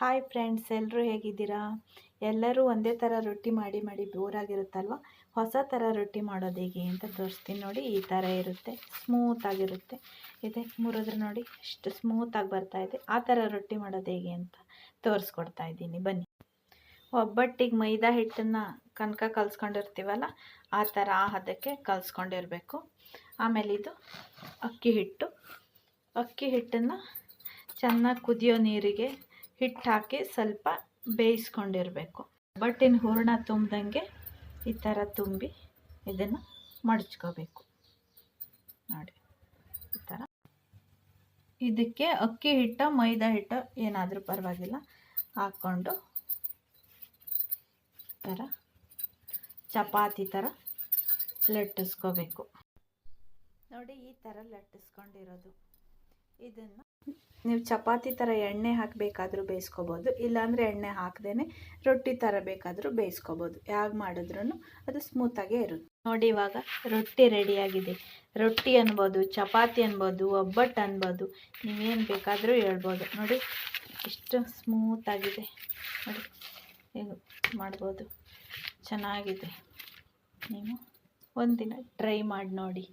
Hi friends ಎಲ್ಲರೂ ಹೇಗಿದ್ದೀರಾ? ಎಲ್ಲರೂ ಒಂದೇ ಥರ ರೊಟ್ಟಿ ಮಾಡಿ ಮಾಡಿ ಬೋರಾಗಿರುತ್ತಲ್ವ ಹೊಸ ಥರ ರೊಟ್ಟಿ ಮಾಡೋದು ಹೇಗೆ ಅಂತ ತೋರಿಸ್ತೀನಿ ನೋಡಿ. ಈ ಥರ ಇರುತ್ತೆ. ಸ್ಮೂತಾಗಿರುತ್ತೆ ಇದೆ. ಮುರಿದ್ರೆ ನೋಡಿ ಎಷ್ಟು ಸ್ಮೂತಾಗಿ ಬರ್ತಾ ಇದೆ. ಆ ಥರ ರೊಟ್ಟಿ ಮಾಡೋದು ಹೇಗೆ ಅಂತ ತೋರಿಸ್ಕೊಡ್ತಾ ಇದ್ದೀನಿ. ಬನ್ನಿ. ಒಬ್ಬಟ್ಟಿಗೆ ಮೈದಾ ಹಿಟ್ಟನ್ನು ಕನಕ ಕಲಿಸ್ಕೊಂಡಿರ್ತೀವಲ್ಲ, ಆ ಥರ ಆ ಹದಕ್ಕೆ ಕಲಿಸ್ಕೊಂಡಿರಬೇಕು. ಆಮೇಲೆ ಇದು ಅಕ್ಕಿ ಹಿಟ್ಟು. ಅಕ್ಕಿ ಹಿಟ್ಟನ್ನು ಚೆನ್ನಾಗಿ ಕುದಿಯೋ ನೀರಿಗೆ ಹಿಟ್ಟು ಹಾಕಿ ಸ್ವಲ್ಪ ಬೇಯಿಸ್ಕೊಂಡಿರಬೇಕು. ಬಟ್ಟಿನ ಹೂರಣ ತುಂಬ್ದಂಗೆ ಈ ಥರ ತುಂಬಿ ಇದನ್ನು ಮಡಚ್ಕೋಬೇಕು. ನೋಡಿ, ಈ ಥರ. ಇದಕ್ಕೆ ಅಕ್ಕಿ ಹಿಟ್ಟು, ಮೈದಾ ಹಿಟ್ಟು ಏನಾದರೂ ಪರವಾಗಿಲ್ಲ. ಹಾಕ್ಕೊಂಡು ಈ ಥರ ಚಪಾತಿ ಥರ ಲಟ್ಟಿಸ್ಕೋಬೇಕು. ನೋಡಿ, ಈ ಥರ ಲಟ್ಟಿಸ್ಕೊಂಡಿರೋದು. ಇದನ್ನು ನೀವು ಚಪಾತಿ ಥರ ಎಣ್ಣೆ ಹಾಕಬೇಕಾದ್ರೂ ಬೇಯಿಸ್ಕೋಬೋದು, ಇಲ್ಲಾಂದರೆ ಎಣ್ಣೆ ಹಾಕ್ದೇ ರೊಟ್ಟಿ ಥರ ಬೇಕಾದರೂ ಬೇಯಿಸ್ಕೋಬೋದು. ಯಾವಾಗ ಮಾಡಿದ್ರೂ ಅದು ಸ್ಮೂತಾಗೇ ಇರುತ್ತೆ. ನೋಡಿ ಇವಾಗ ರೊಟ್ಟಿ ರೆಡಿಯಾಗಿದೆ ರೊಟ್ಟಿ ಅನ್ಬೋದು, ಚಪಾತಿ ಅನ್ಬೋದು, ಒಬ್ಬಟ್ಟು ಅನ್ಬೋದು, ನೀವೇನು ಬೇಕಾದರೂ ಹೇಳ್ಬೋದು. ನೋಡಿ, ಎಷ್ಟು ಸ್ಮೂತಾಗಿದೆ ನೋಡಿ, ಹೇಗೆ ಮಾಡ್ಬೋದು. ಚೆನ್ನಾಗಿದೆ. ನೀವು ಒಂದಿನ ಟ್ರೈ ಮಾಡಿ ನೋಡಿ.